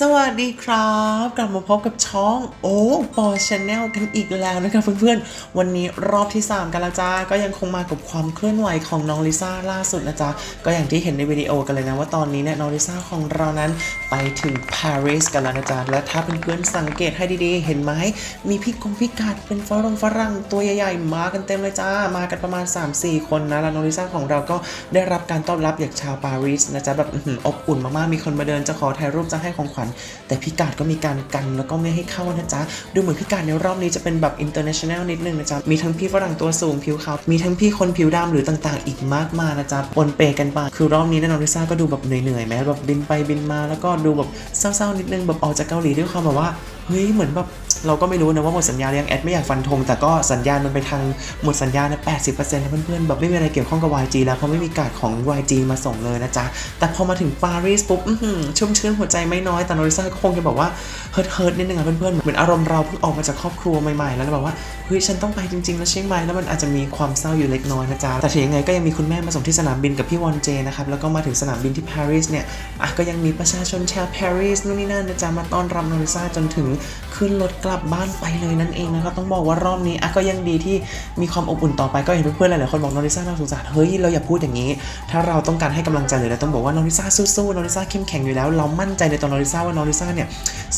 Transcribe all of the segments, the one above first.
สวัสดีครับ กลับมาพบกับช่องโอ้ปอชแนลกันอีกแล้วนะครับเพื่อนๆ วันนี้รอบที่ 3 กันแล้วจ้า ก็ยังคงมากับความเคลื่อนไหวของน้องลิซ่าล่าสุดนะจ๊ะ ก็อย่างที่เห็นในวิดีโอกันเลยนะว่าตอนนี้เนี่ยน้องลิซ่าของเรานั้นไปถึงปารีสกันแล้วนะจ๊ะ และถ้าเพื่อนๆสังเกตให้ดีๆ เห็นไหม มีพี่กงพี่กัดเป็นฝรั่งฝรั่งตัวใหญ่ๆ มากันเต็มเลยจ้า มากันประมาณ 3-4 คนนะ แล้วน้องลิซ่าของเราก็ได้รับการต้อนรับอย่างชาวปารีสนะจ๊ะแบบอื้อหืออบอุ่นมากๆ มีคนมาเดินจะขอถ่ายรูปจะให้ของขวัญ แต่พี่กาดก็มีการกันแล้วก็ไม่ให้เข้านะจ๊ะ ดูเหมือนพี่กาดในรอบนี้จะเป็นแบบ international นิดนึงนะจ๊ะ มีทั้งพี่ฝรั่งตัวสูงผิวขาว มีทั้งพี่คนผิวดำหรือต่างๆ อีกมากมายนะจ๊ะปนเปกันไป คือรอบนี้แน่นอนลิซ่าก็ดูแบบเหนื่อยๆไหมแบบบินไปบินมาแล้วก็ดูแบบเศร้าๆนิดนึงแบบออกจากเกาหลีด้วยความแบบว่า เฮ้ยเหมือนแบบ เราก็ไม่รู้นะว่าหมดสัญญาหรือยังแอดไม่อยากฟันธงแต่ก็สัญญาณมันไปทางหมดสัญญาณนะ80%นต์นะเพื่อนๆแบบไม่มีอะไรเกี่ยวข้องกับ YG แล้วเพราะไม่มีการ์ดของ YG มาส่งเลยนะจ๊ะแต่พอมาถึงปารีสปุ๊บชุ่มชื้นหัวใจไม่น้อยแต่โนริซ่าก็คงจะบอกว่าเฮิร์ทเฮิร์ทนิดนึงอะเพื่อนๆเหมือนอารมณ์เราเพิ่งออกมาจากครอบครัวใหม่ๆ แล้วแบบว่าเฮ้ยฉันต้องไปจริงๆแล้วใช่ไหมแล้วมันอาจจะมีความเศร้าอยู่เล็กน้อยนะจ๊ะแต่ถึงยังไงก็ยังมีคุณแม่มาส่งที่สนามบินกับพี่วอนเจนะครับแล้วก็มาถึงสนามบินที่ปารีสเนี่ยอะก็ยังมีประชาชนชาวปารีสนู่นนี่นั่นนะจ๊ะมาต้อนรับโนริซ่าจนถึงขึ้นรถกลับบ้านไปเลยนั่นเองนะครับต้องบอกว่ารอบนี้อะก็ยังดีที่มีความอบอุ่นต่อไปก็เห็นเพื่อนๆหลายๆคนบอกโนริซ่าน่าสงสารเฮ้ยเราอย่าพูดอย่างนี้ ถ้าเราต้องการให้กำลังใจเลยเราต้องบอกว่านอริซ่าสู้ๆนอริซ่าเข้มแข็งอยู่แล้ว เรามั่นใจในตัวโนริซ่าว่านอริซ่าเนี่ย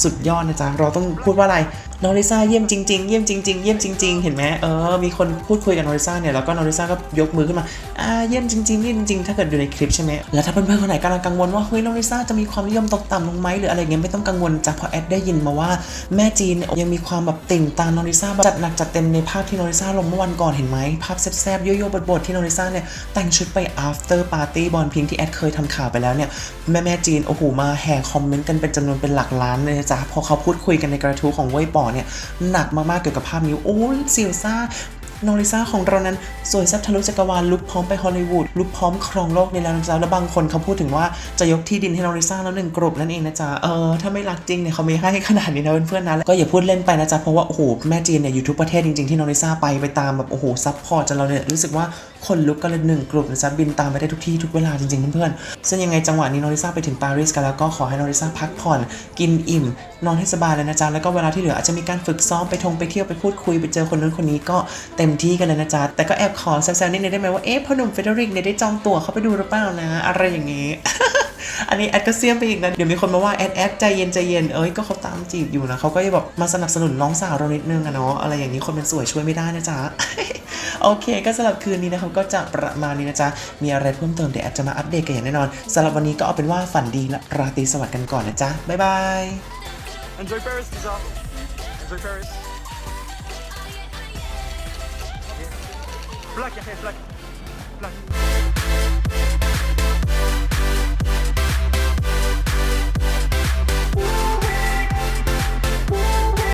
สุดยอดนะจ๊ะเราต้องพูดว่าอะไรโนริซ่าเยี่ยมจริงๆ เยี่ยมจริงๆ เยี่ยมจริง ๆ เห็นไหมเออ มีคนพูดคุยกับโนริซ่าเนี่ย แล้วก็โนริซ่าก็ยกมือขึ้นมา อ่า เยี่ยมจริงๆเยี่ยมจริงๆ ถ้าเกิดอยู่ในคลิปใช่ไหม แล้วถ้าเพื่อนๆ คนไหนกำลังกังวลว่า เฮ้ยโนริซ่าจะมีความนิยมตกต่ำลงไหมหรืออะไรเงี้ย ไม่ต้องกังวลจ้ะเพราะแอดได้ยินมาว่าแม่จีนเนี่ยยังมีความแบบติ่งตามโนริซ่าจัดหนักจัดเต็มในภาพที่โนริซ่าลงเมื่อวันก่อนเห็นไหม ภาพแซ่บๆ โยโย่บดๆที่โนริซ่าเนี่ยแต่งชุดไป after party บอลพิงที่แอดเคยทำข่าวไปแล้วเนี่ยแม่แม่จีนโอ้โหมาแห่คอมเมนต์กันเป็นจำนวนเป็นหลักล้านเลยจ้ะพอเขาพูดคุยกันในกระทู้ของเว่ยป๋อเนี่ยหนักมากๆเกี่ยวกับภาพนี้โอ้ยเซียวซ่าโนริซ่าของเรานั้นสวยแซ่บทะลุจักรวาลลุกพร้อมไปฮอลลีวูดลุกพร้อมครองโลกในแล้วนะจ๊ะแล้วบางคนเขาพูดถึงว่าจะยกที่ดินให้โนริซ่าแล้วหนึ่งกรุบนั่นเองนะจ๊ะเออถ้าไม่รักจริงเนี่ยเขาไม่ให้ขนาดนี้นะเพื่อนๆนะก็อย่าพูดเล่นไปนะจ๊ะเพราะว่าโอ้โหแม่จีนเนี่ยอยู่ทุกประเทศจริงๆที่โนริซ่าไปไปตามแบบโอ้โหซัพพอร์ตจนเราเนี่ยรู้สึกว่า คนลุกกันเลยหนึ่งกลุ่มนะจ๊ะบินตามไปได้ทุกที่ทุกเวลาจริงๆเพื่อนๆซึ่งยังไงจังหวะนี้โนริซ่าไปถึงปารีสกันแล้วก็ขอให้โนริซ่าพักผ่อนกินอิ่ม นอนให้สบายเลยนะจ๊ะแล้วก็เวลาที่เหลืออาจจะมีการฝึกซ้อมไปทงไปเที่ยวไปพูดคุยไปเจอคนนู้นคนนี้ก็เต็มที่กันเลยนะจ๊ะแต่ก็แอบขอแซวๆนิดนึงได้ไหมว่าเอ๊ะพ่อหนุ่มเฟเดริกเนี่ยได้จองตั๋วเขาไปดูหรือเปล่านะอะไรอย่างงี้อันนี้แอดก็เสียมไปอีกนะ เดี๋ยวมีคนมาว่าแอดแอดใจเย็นใจเย็น เอ้ยก็เขาตามจีบอยู่นะเขาก็จะแบบมาสนับสนุนน้องสาวเรานิดนึงอะเนาะอะไรอย่างนี้คนเป็นสวยช่วยไม่ได้นะจ๊ะ โอเค ก็สำหรับคืนนี้นะครับก็จะประมาณนี้นะจ๊ะ มีอะไรเพิ่มเติมเดี๋ยวอดจะมาอัปเดตกันอย่างแน่นอนสำหรับวันนี้ก็เอาเป็นว่าฝันดีและราตรีสวัสดิ์กันก่อนนะจ๊ะ บ๊ายบาย Enjoy Paris, Lisa. Enjoy Paris. Black, yeah, black. Black.